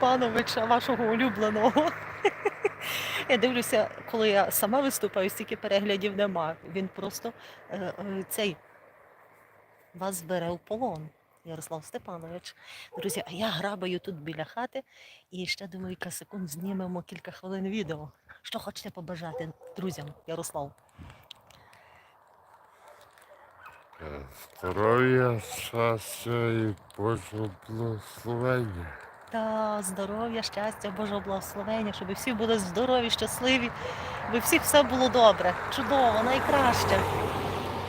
Степановича, вашого улюбленого. Я дивлюся, коли я сама виступаю, стільки переглядів нема. Він просто е, е, цей вас бере в полон. Ярослав Степанович. Друзі, а я грабаю тут біля хати і ще думаю, кілька секунд знімемо кілька хвилин відео. Що хочете побажати друзям, Ярослав? Е, Здоров'я, щастя і Божого благословення. Та здоров'я, щастя, Божого благословення, щоб всі були здорові, щасливі, щоб всіх все було добре, чудово, найкраще.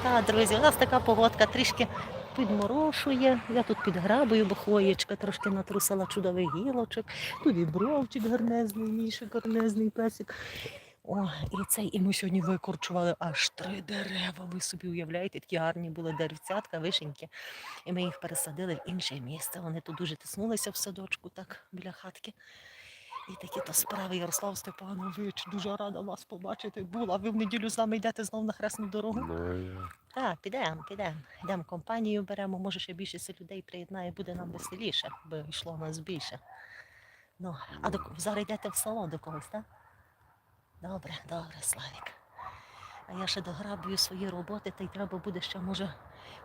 Та, друзі, у нас така погодка трішки підморошує. Я тут підграбую, бо хвоєчка трошки натрусила чудовий гілочок. Тут і бровчик гарнезний, мішик гарнезний песик. О, і цей, і ми сьогодні викорчували аж три дерева. Ви собі уявляєте, такі гарні були деревцятка, вишеньки. І ми їх пересадили в інше місце. Вони тут дуже тиснулися в садочку, так, біля хатки. І такі то справи, Ярослав Степанович, дуже рада вас побачити. Була. Ви в неділю з нами йдете знову на хресну дорогу? Ну, Так, підемо, підемо. Йдемо компанію беремо, може ще більше людей приєднає, буде нам веселіше, бо йшло нас більше. Ну, а до, зараз йдете в село до когось, так? Добре, добре, Славік. А я ще дограбую свої роботи, та й треба буде ще, може,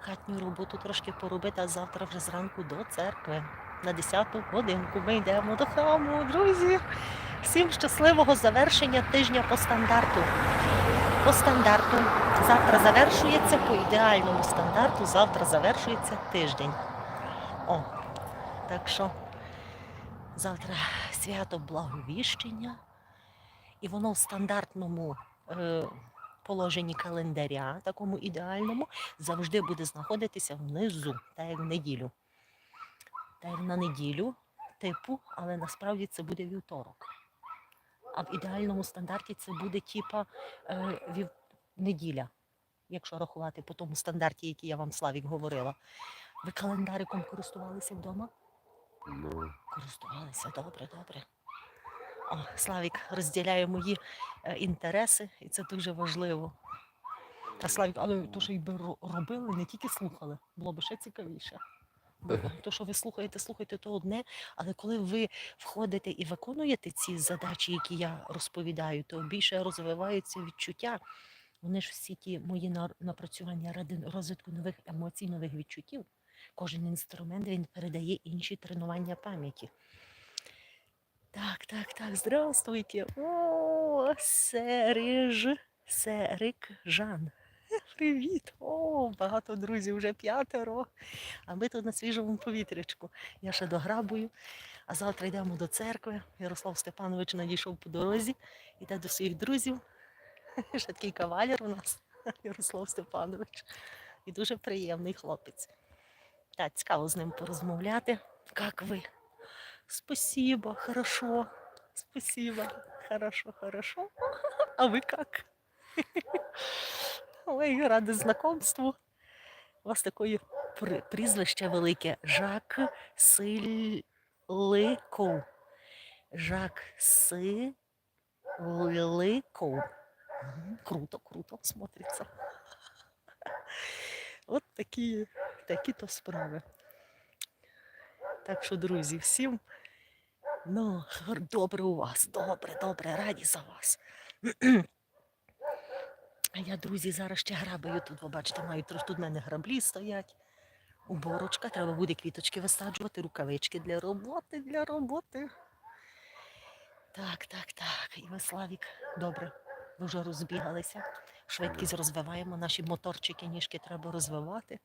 хатню роботу трошки поробити, а завтра вже зранку до церкви. На 10 годинку ми йдемо до храму, друзі. Всім щасливого завершення тижня по стандарту. По стандарту. Завтра завершується по ідеальному стандарту. Завтра завершується тиждень. О, так що завтра свято Благовіщення. І воно в стандартному е, положенні календаря, такому ідеальному, завжди буде знаходитися внизу, так як в неділю. Так як на неділю, типу, але насправді це буде вівторок. А в ідеальному стандарті це буде типа е, вів... неділя, якщо рахувати по тому стандарті, який я вам Славік говорила. Ви календариком користувалися вдома? ну, Користувалися, добре, добре. Славік розділяє мої е, інтереси, і це дуже важливо. Та Славік, але то, що якби ро- робили, не тільки слухали, було б ще цікавіше. Бо то, що ви слухаєте, слухаєте, то одне, але коли ви входите і виконуєте ці задачі, які я розповідаю, то більше розвиваються відчуття. Вони ж всі ті мої напрацювання ради розвитку нових емоцій, нових відчуттів. Кожен інструмент він передає інші тренування пам'яті. Так, так, так, здравствуйте. О, Сереж, Серик Жан. Привіт! О, багато друзів, вже п'ятеро. А ми тут на свіжому повітрячку. Я ще дограбую. А завтра йдемо до церкви. Ярослав Степанович надійшов по дорозі, йде до своїх друзів. Ще такий кавалер у нас, Ярослав Степанович. І дуже приємний хлопець. Так, цікаво з ним порозмовляти. Як ви? Спасибо, хорошо. Спасибо. Хорошо, хорошо. А вы как? Ой, рада знакомству. У вас таке прізвище велике. Жак Силиков. Жак Силиков. Круто, круто смотрится. От такі, такі то справи. Так що, друзі, всім ну, добре у вас, добре, добре, раді за вас. А я, друзі, зараз ще грабаю тут, ви бачите, маю тут в мене граблі стоять. Уборочка, треба буде квіточки висаджувати, рукавички для роботи, для роботи. Так, так, так. І ви, Славік, добре, ви вже розбігалися. Швидкість розвиваємо, наші моторчики, ніжки треба розвивати.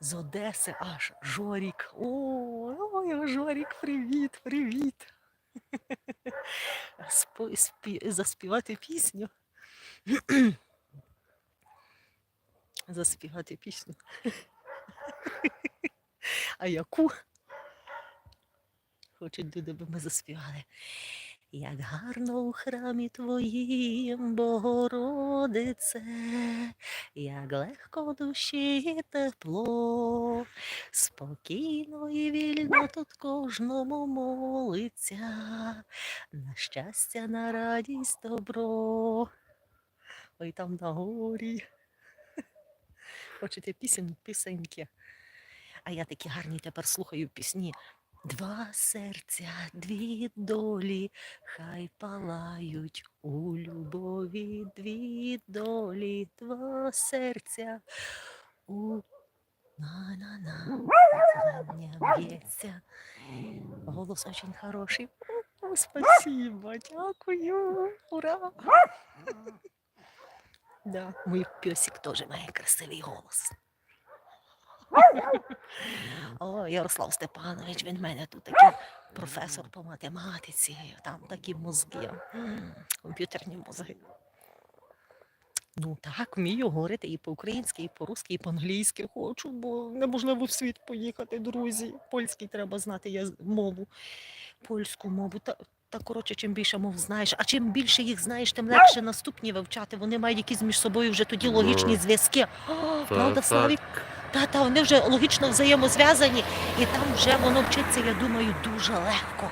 З Одеси аж Жорік. О, ой, Жорік, привіт, привіт. Спо- спі- Заспівати пісню. Заспівати пісню. А яку? Хочуть до ми заспівали. Як гарно у храмі твоїм, Богородице, як легко душі тепло, спокійно і вільно тут кожному молиться, на щастя, на радість добро. Ой там на горі. Хочете пісень, пісеньки. А я такі гарні тепер слухаю пісні Два серця, дві долі, хай палають у любові дві долі, два серця у на-на-на кохання б'ється. Голос очень хороший. О, спасибо, дякую. Ура! Да, мой песик тоже має красивий голос. О, Ярослав Степанович, він в мене тут такий професор по математиці, там такі мозги, комп'ютерні мозги. Ну так, вмію говорити і по-українськи, і по-русски, і по-англійськи хочу, бо неможливо в світ поїхати, друзі. Польський треба знати я мову, польську мову. Та, та коротше, чим більше мов знаєш, а чим більше їх знаєш, тим легше наступні вивчати. Вони мають якісь між собою вже тоді логічні зв'язки. О, правда. Славік? Та, та, вони вже логічно взаємозв'язані, і там вже воно вчиться, я думаю, дуже легко.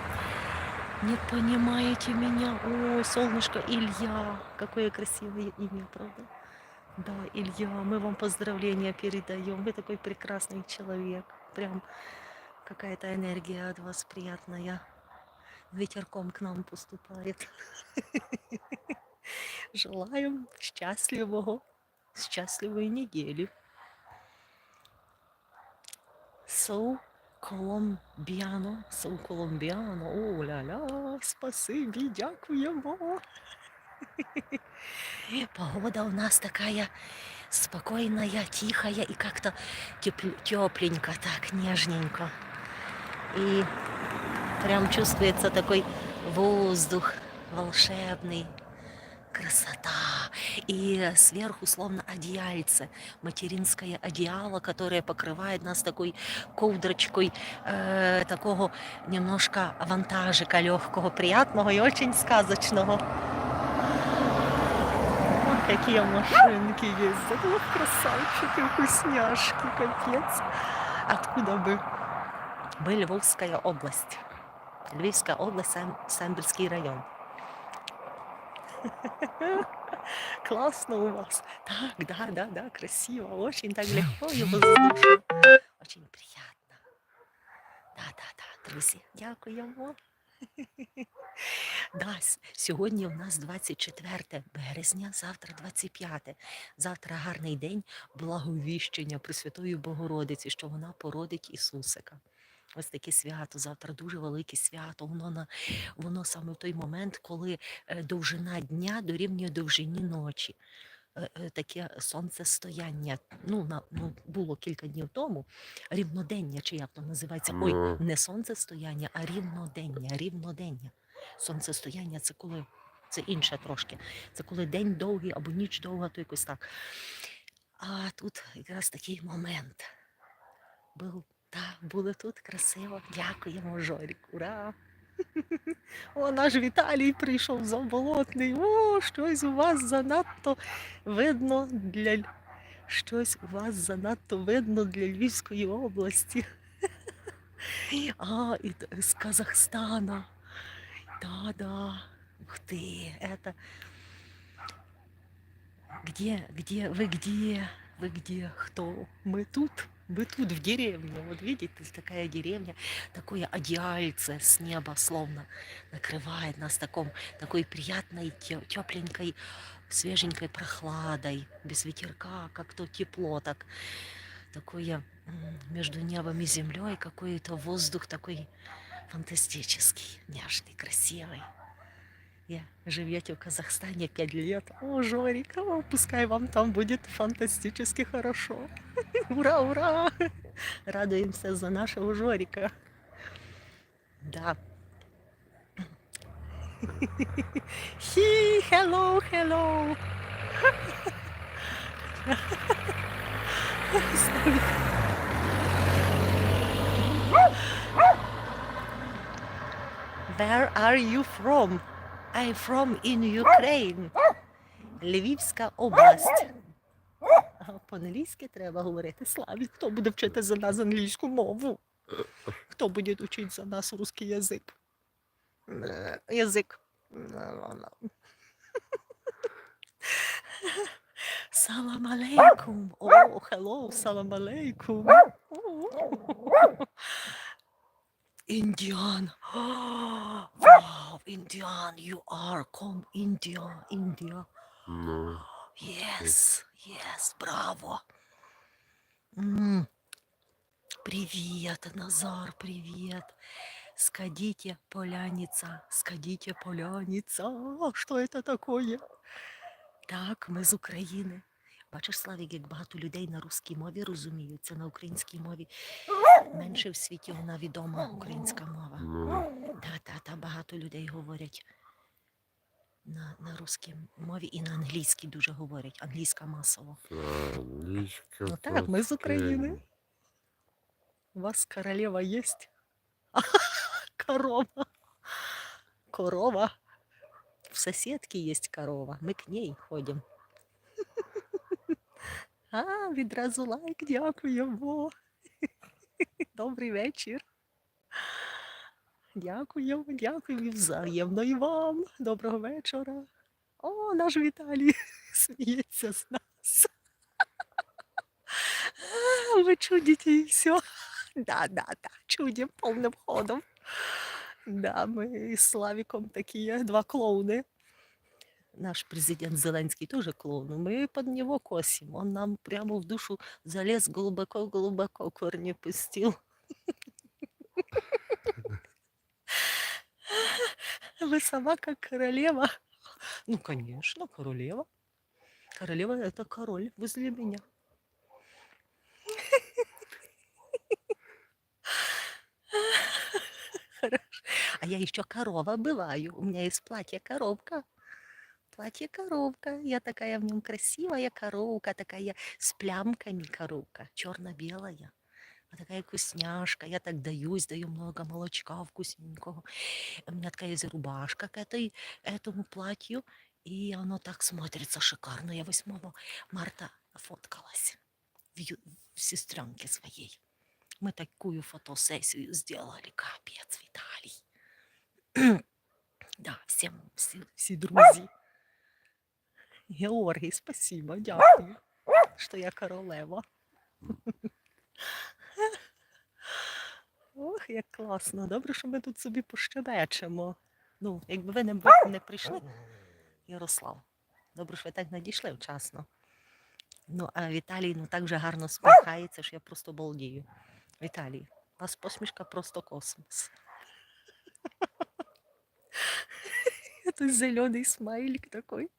Не понимаете меня? Ой, солнышко Илья. Какое красивое имя, правда? Да, Илья, мы вам поздравления передаем. Вы такой прекрасный человек. Прям какая-то энергия от вас приятная. Ветерком к нам поступает. Желаем счастливого, счастливой недели. So Коломбіано, Сау Коломбіано, о ля-ля, спасибі, дякуємо. Погода у нас такая спокойная, тихая и как-то тепленько, так, нежненько. И прям чувствуется такой воздух волшебный, красота. И сверху словно одеяльце, материнское одеяло, которое покрывает нас такой ковдрочкой э, такого немножко авантажика легкого, приятного и очень сказочного. Ох, какие машинки ездят. Ох, красавчики, вкусняшки, капец. Откуда бы? Бы Львовская область. Львівська область, Сам- Самбірський район. Классно у вас. Так, да, да, да, красиво. Очень так легко и воздушно. Очень приятно. Да, да, да, друзі, дякуємо. Да, сьогодні у нас 24 березня, завтра 25. Завтра гарний день благовіщення Пресвятої Богородиці, що вона породить Ісусика. Ось таке свято, завтра дуже велике свято. Воно на воно саме в той момент, коли е, довжина дня дорівнює довжині ночі. Е, е, Таке сонцестояння. Ну, на, ну, було кілька днів тому. Рівнодення, чи як то називається? Ой, Ну. не сонцестояння, а рівнодення. Рівнодення. Сонцестояння це коли. Це інше трошки. Це коли день довгий або ніч довга, то якось так. А тут якраз такий момент. Був, та, були тут красиво. Дякуємо, Жорік. Ура! О, наш Віталій прийшов заболотний. О, щось у вас занадто видно для Ль- щось у вас занадто видно для Львівської області. А, і т- з Казахстана. Да, да. Ух ты, это... Где, где, вы где? Вы где? Кто? Мы тут. Мы тут, в деревне. Вот видите, такая деревня, такое одеяльце с неба словно накрывает нас таком, такой приятной, тепленькой, свеженькой прохладой, без ветерка, как-то тепло так. Такое между небом и землей, какой-то воздух такой фантастический, нежный, красивый. Я живете в Казахстане пять лет. О, Жорик, пускай вам там будет фантастически хорошо. Ура, ура! Радуемся за нашего Жорика. Да. Хи, hello, hello. Where are you from? I'm from in Ukraine. Львівська область. По-англійськи треба говорити. Славі, хто буде вчити за нас англійську мову? Хто буде вчити за нас русский язик? Язик. Салам алейкум. О, хеллоу, салам алейкум. Indian. Wow, Indian, you are. Come, India, India. Ну, Yes, yes, браво. М. Привет, Назар, привет. Скадите, поляница, скадите, поляница. Що це такое? Так, ми з України. Бачиш, Славік, як багато людей на русській мові розуміються, на українській мові менше в світі вона відома українська мова. ну, Та, та, та багато людей говорять на, на русській мові і на англійській дуже говорять. Англійська масово. англійська. Ну так, ми з України. У вас королева есть? Корова. Корова. В соседке есть корова. Мы к ней ходим. А, відразу лайк, дякуємо. Добрий вечір. Дякуємо, дякую взаємно і вам. Доброго вечора. О, наш Віталій сміється з нас. Ви чудите і все. Да, да, да, чудим повним ходом. Да, ми з Славіком такі два клоуни. Наш президент Зеленський теж клоун. Ми під нього косим. Он нам прямо в душу залез глубоко-глубоко корни пустил. Вы сама как королева. Ну, конечно, королева. Королева — это король возле меня. Хорошо. А я еще корова бываю. У меня есть платье коробка Платье коробка. Я такая в нем красивая коровка, такая с плямками коровка, черно-белая. А такая вкусняшка. Я так даюсь, даю много молочка вкусненького. У меня такая есть рубашка к этой, этому платью. И оно так смотрится шикарно. Я 8 марта фоткалась в, ю- в сестренке своей. Мы такую фотосессию сделали. Капец, Виталий. Да, всем, всі, всі друзі. Георгій, спасибо, дякую, що я королева. Ох, як класно. Добре, що ми тут собі пощебечемо. Ну, якби ви не, не прийшли, Ярослав. Добре, що ви так надійшли вчасно. Ну, а Віталій ну так же гарно сміхається, що я просто балдію. Віталій, у вас посмішка просто космос. Это зеленый смайлик такой.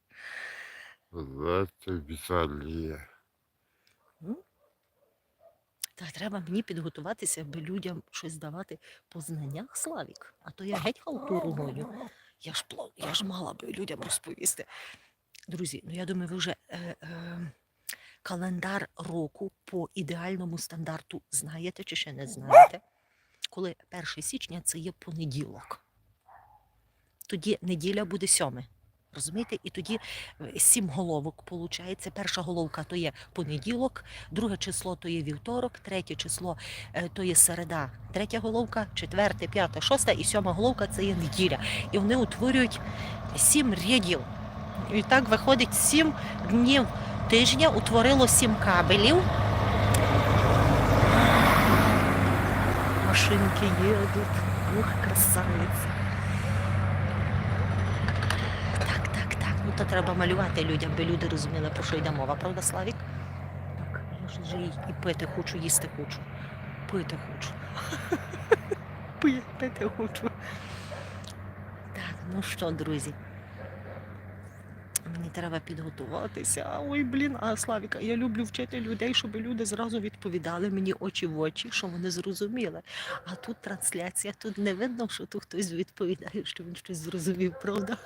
Знаєте, Віталія. Та треба мені підготуватися, аби людям щось давати по знаннях Славік. А то я геть халтуру гоню. Я ж, пло- я ж мала би людям розповісти. Друзі, ну я думаю, ви вже е, е, календар року по ідеальному стандарту знаєте чи ще не знаєте. Коли 1 січня це є понеділок. Тоді неділя буде сьоме. Розумієте? І тоді е, сім головок виходить. Перша головка то є понеділок, друге число то є вівторок, третє число е, то є середа, третя головка, четверте, п'яте, шосте і сьома головка це є неділя. І вони утворюють сім рядів. І так виходить сім днів тижня, утворило сім кабелів. Машинки їдуть. Ух, красавиця. Так, так, так. Ну то треба малювати людям, аби люди розуміли, про що йде мова, правда, Славік? Так, я ж вже і, пити хочу, їсти хочу. Пити хочу. Пити хочу. Так, ну що, друзі? Мені треба підготуватися. Ой, блін, а Славіка, я люблю вчити людей, щоб люди зразу відповідали мені очі в очі, що вони зрозуміли. А тут трансляція, тут не видно, що тут хтось відповідає, що він щось зрозумів, правда?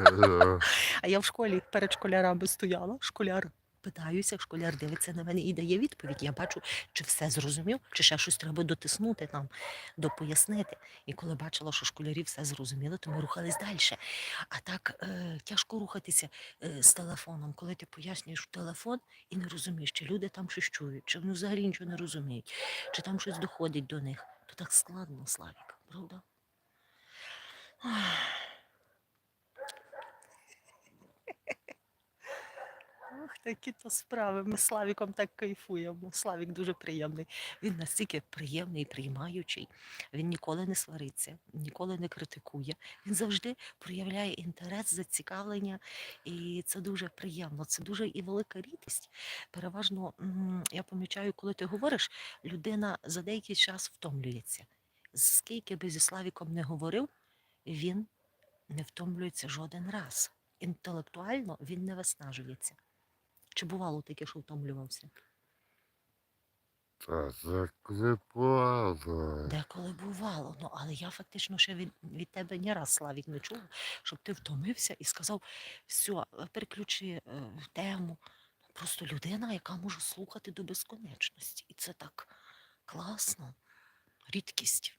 Е, А я в школі перед школярами стояла, школяр питаюся, школяр дивиться на мене і дає відповідь. Я бачу, чи все зрозумів, чи ще щось треба дотиснути там, допояснити. І коли бачила, що школярі все зрозуміли, то ми рухались далі. А так е, тяжко рухатися е, з телефоном, коли ти пояснюєш телефон і не розумієш, чи люди там щось чують, чи вони взагалі нічого не розуміють, чи там щось доходить до них. То так складно, Славік, правда? Ох, Такі то справи. Ми з Славіком так кайфуємо. Славік дуже приємний. Він настільки приємний, приймаючий. Він ніколи не свариться, ніколи не критикує. Він завжди проявляє інтерес, зацікавлення, і це дуже приємно. Це дуже і велика рідкість. Переважно я помічаю, коли ти говориш, людина за деякий час втомлюється. Скільки би зі Славіком не говорив, він не втомлюється жоден раз. Інтелектуально він не виснажується. Чи бувало таке, що втомлювався? Та заклепало. Деколи бувало. Ну, але я фактично ще від, від тебе ні раз, Славік, не чула, щоб ти втомився і сказав, все, переключи е, тему. Просто людина, яка може слухати до безконечності. І це так класно. Рідкість.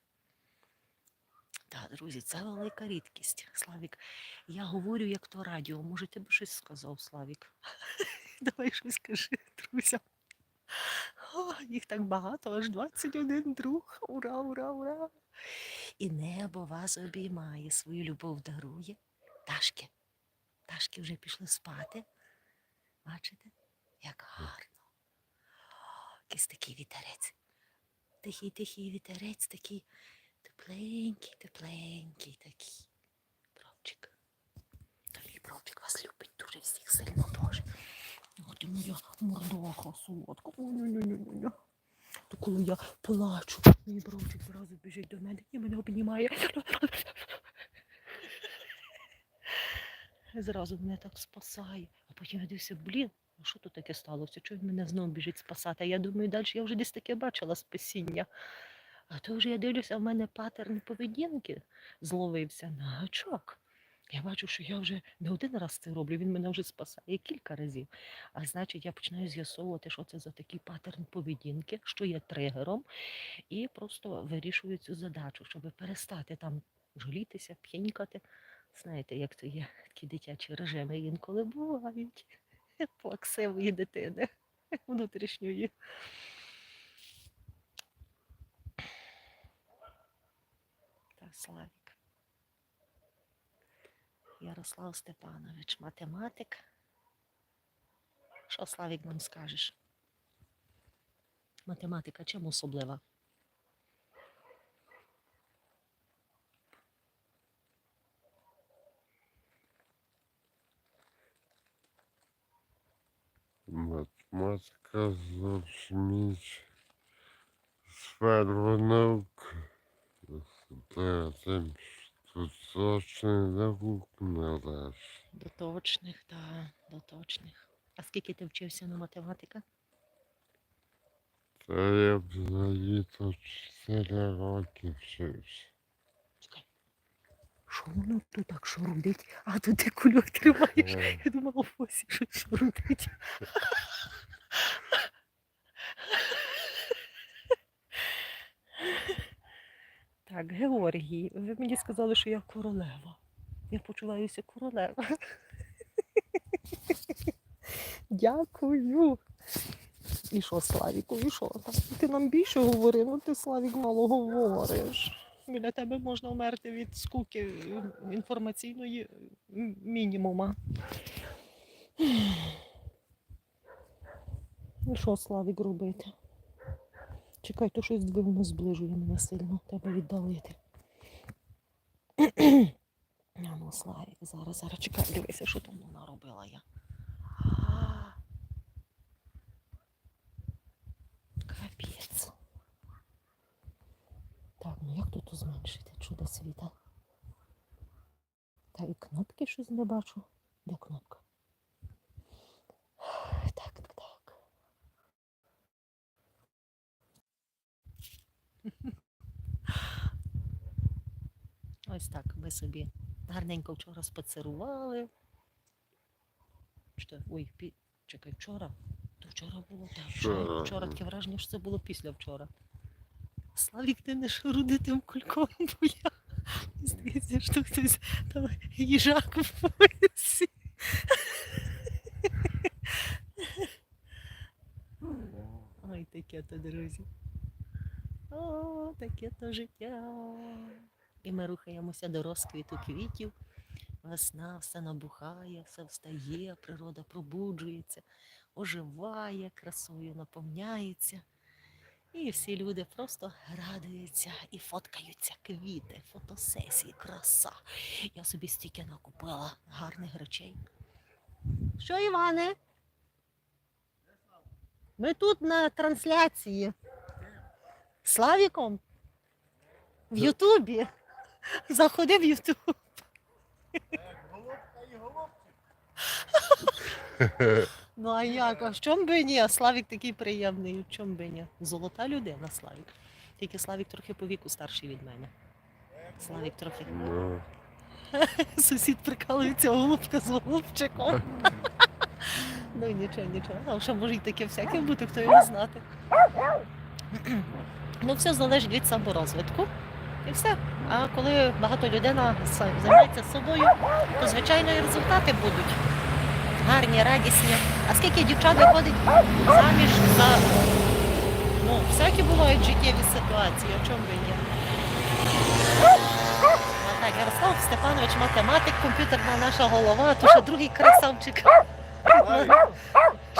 Так, друзі, це велика рідкість. Славік, я говорю, як то радіо. Може, ти б щось сказав, Славік? Давай щось скажи, друзям. О, їх так багато, аж 21 друг. Ура, ура, ура. І небо вас обіймає, свою любов дарує. Ташки. Ташки вже пішли спати. Бачите, як гарно. О, якийсь такий вітерець. Тихий, тихий вітерець, такий тепленький, тепленький такий. Бровчик. Мій бровчик вас любить дуже всіх сильно Боже. Ох ти моя мордоха солодка. То коли я плачу, мій бровчик зразу біжить до мене і мене обнімає. Зразу мене так спасає. А потім я дивлюся, блін, а що тут таке сталося? Чого він мене знову біжить спасати? А я думаю, далі я вже десь таке бачила спасіння. А то вже я дивлюся, в мене паттерн поведінки зловився на гачок. Я бачу, що я вже не один раз це роблю, він мене вже спасає кілька разів. А значить, я починаю з'ясовувати, що це за такий паттерн поведінки, що є тригером, і просто вирішую цю задачу, щоб перестати там жалітися, п'янькати. Знаєте, як то є такі дитячі режими інколи бувають. Плаксивої дитини внутрішньої. Та Славік. Ярослав Степанович, математик. Що, Славік, нам скажеш? Математика чим особлива? Математика зовсім сфера наук. Тим, що точно наук належить. До точних, та до точних. А скільки ти вчився на математика? Та я взагалі то 4 роки вчився. Чекай. Що воно тут так шурудить? А тут ти кульок тримаєш. Е, Я думала, ось щось шурудить. Так, Георгій, ви мені сказали, що я королева. Я почуваюся королева. Дякую. І що, Славіку, і що? Ти нам більше говори, ну ти Славік мало говориш. Біля тебе можна вмерти від скуки інформаційної мінімума. І що, Славік, робити? Чекай, то щось двигуно зближує мене сильно, треба віддалити. А ну, Славік, зараз, зараз чекай, дивися, що там вона робила я. Капець. Так, ну як тут зменшити чудо світа? Та і кнопки щось не бачу. Де кнопка? Так, так, так. Ось так ми собі гарненько вчора спацерували. Що? Ой, пі... чекай, вчора. То вчора було так. Вчора, Вчора. таке враження, що це було після вчора. Славік, ти не шарудитим кульком, бо я здається, що хтось там їжак в поясі. Ой, таке то, друзі. О, таке то життя. І ми рухаємося до розквіту квітів. Весна все набухає, все встає, природа пробуджується, оживає, красою наповняється. І всі люди просто радуються і фоткаються квіти, фотосесії, краса. Я собі стільки накупила гарних речей. Що, Іване? Ми тут на трансляції. Славіком? В Ютубі. Заходи в Ютуб. Голубка і голубчик. Ну а як? А в чому би ні? Славік такий приємний, в чому би ні? Золота людина, Славік. Тільки Славік трохи по віку старший від мене. Славік трохи. Ну, Сусід прикалується голубка з голубчиком. ну нічого, нічого. А що може й таке всяке бути, хто його знати. Ну, все залежить від саморозвитку. І все. А коли багато людина займається собою, то звичайно і результати будуть гарні, радісні. А скільки дівчат виходить заміж за ну, всякі бувають життєві ситуації, о чому ви є. А так, Ярослав Степанович, математик, комп'ютерна наша голова, то ще другий красавчик.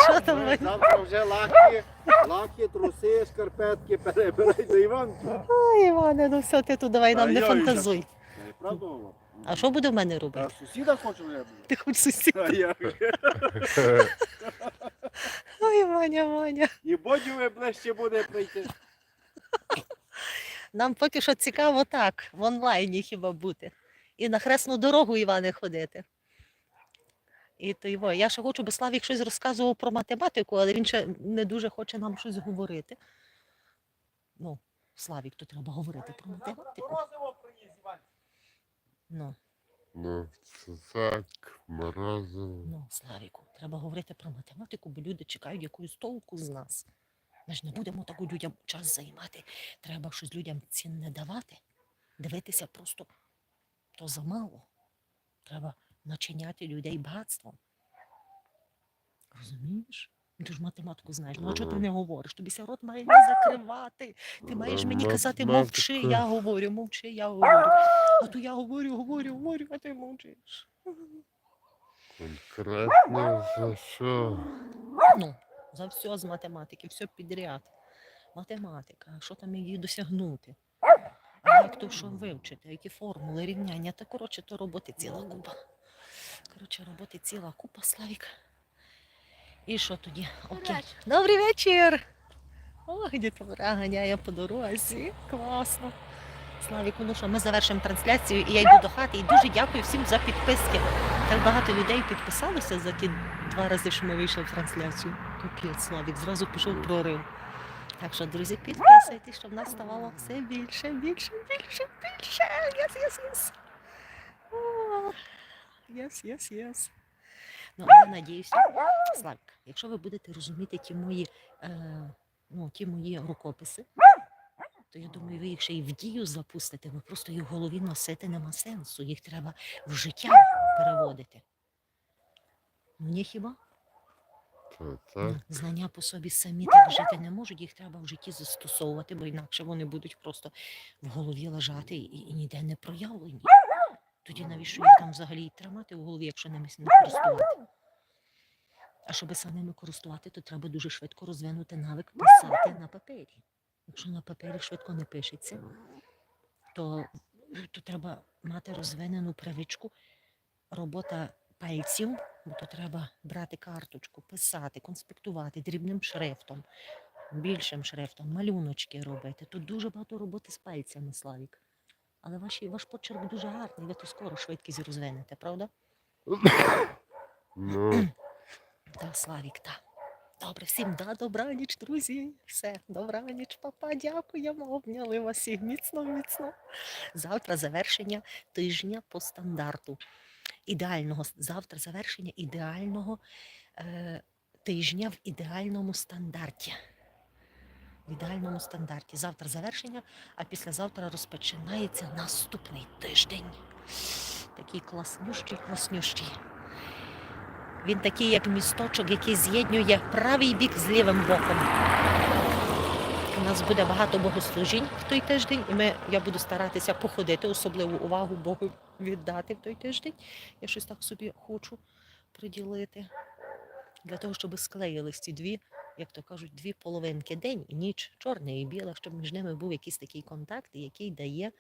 Що там? Завтра вже лаки, лаки, труси, шкарпетки перебирай до Іванки. Ой, Іване, ну все, ти тут давай нам А не я фантазуй. Правда? А що буде в мене робити? сусіда хочу я буду. Ти хоч сусід. А я Ой, Ваня, Ваня. і бодюве ближче буде прийти. Нам поки що цікаво так, в онлайні хіба бути. І на хресну дорогу Іване ходити. І то його. Я ще хочу, бо Славік щось розказував про математику, але він ще не дуже хоче нам щось говорити. Ну, Славік, то треба говорити про математику. Ну, ну, це так, морозиво. ну, Славіку, треба говорити про математику, бо люди чекають якусь толку з нас. Ми ж не будемо так у людям час займати. Треба щось людям цінне давати. Дивитися просто то замало. Треба начиняти людей багатством. Розумієш? Ну, Ти ж математику знаєш. Ну а чого ти не говориш? Тобі рот має не закривати. Ти маєш мені казати, мовчи, я говорю, мовчи, я говорю. А то я говорю, говорю, говорю, а ти мовчиш. Конкретно за що? Ну, за все з математики, все підряд. Математика, що там її досягнути? А як то що вивчити, які формули, рівняння, та коротше, то роботи ціла купа. Коротше, роботи ціла купа, Славік. І що тоді? Окей. Добрий вечір. Ох, дітвора ганяє по дорозі. Класно. Славіку, ну що, ми завершимо трансляцію і я йду до хати. І дуже дякую всім за підписки. Так багато людей підписалося за ті два рази, що ми вийшли в трансляцію. Капець, Славік, зразу пішов прорив. Так що, друзі, підписуйтесь, щоб нас ставало все більше, більше, більше, більше. Єс, єс, єс. Єс, єс, єс. Ну, я надіюся, Славік, якщо ви будете розуміти ті мої, е, ну, ті мої рукописи, то я думаю, ви їх ще й в дію запустите, бо просто їх в голові носити нема сенсу. Їх треба в життя переводити. Ну, ні хіба? Ну, так, Знання по собі самі так жити не можуть, їх треба в житті застосовувати, бо інакше вони будуть просто в голові лежати і, і ніде не проявлені. Тоді навіщо їх там взагалі тримати в голові, якщо ними не користувати? А щоб самими користувати, то треба дуже швидко розвинути навик писати на папері. Якщо на папері швидко не пишеться, то, то треба мати розвинену привичку робота пальців, бо то треба брати карточку, писати, конспектувати дрібним шрифтом, більшим шрифтом, малюночки робити. Тут дуже багато роботи з пальцями, Славік. Але ваші, ваш почерк дуже гарний, ви то скоро швидкість розвинете, правда? ну, Так, Славік, так. Добре, всім да, добраніч, друзі. Все, добраніч, папа, дякуємо. Обняли вас всіх міцно, міцно. Завтра завершення тижня по стандарту. Ідеального завтра завершення ідеального е, тижня в ідеальному стандарті. В ідеальному стандарті. Завтра завершення, а післязавтра розпочинається наступний тиждень. Такий класнющий, класнющий. Він такий, як місточок, який з'єднує правий бік з лівим боком. У нас буде багато богослужінь в той тиждень, і ми, я буду старатися походити особливу увагу Богу віддати в той тиждень. Я щось так собі хочу приділити. Для того, щоб склеїлись ці дві, як то кажуть, дві половинки день і ніч, чорне і біле, щоб між ними був якийсь такий контакт, який дає,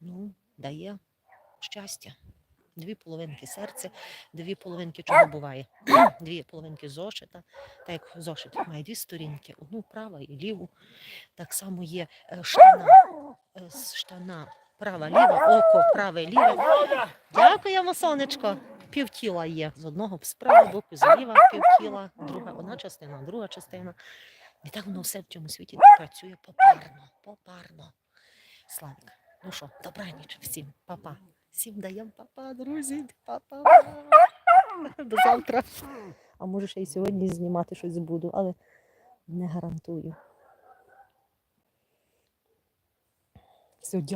ну, дає щастя. Дві половинки серця, дві половинки чого буває? Дві половинки зошита. Так як зошит має дві сторінки, одну права і ліву. Так само є е, штана, е, штана права, ліва, око, праве, ліве. Дякуємо, сонечко. Півтіла є з одного з правого боку, зліва півтіла, друга одна частина, друга частина. І так воно все в цьому світі працює попарно, попарно. Славік, ну що, добраніч всім, папа. Всім даємо папа, друзі, папа. До завтра. А може ще й сьогодні знімати щось буду, але не гарантую. Все, дякую.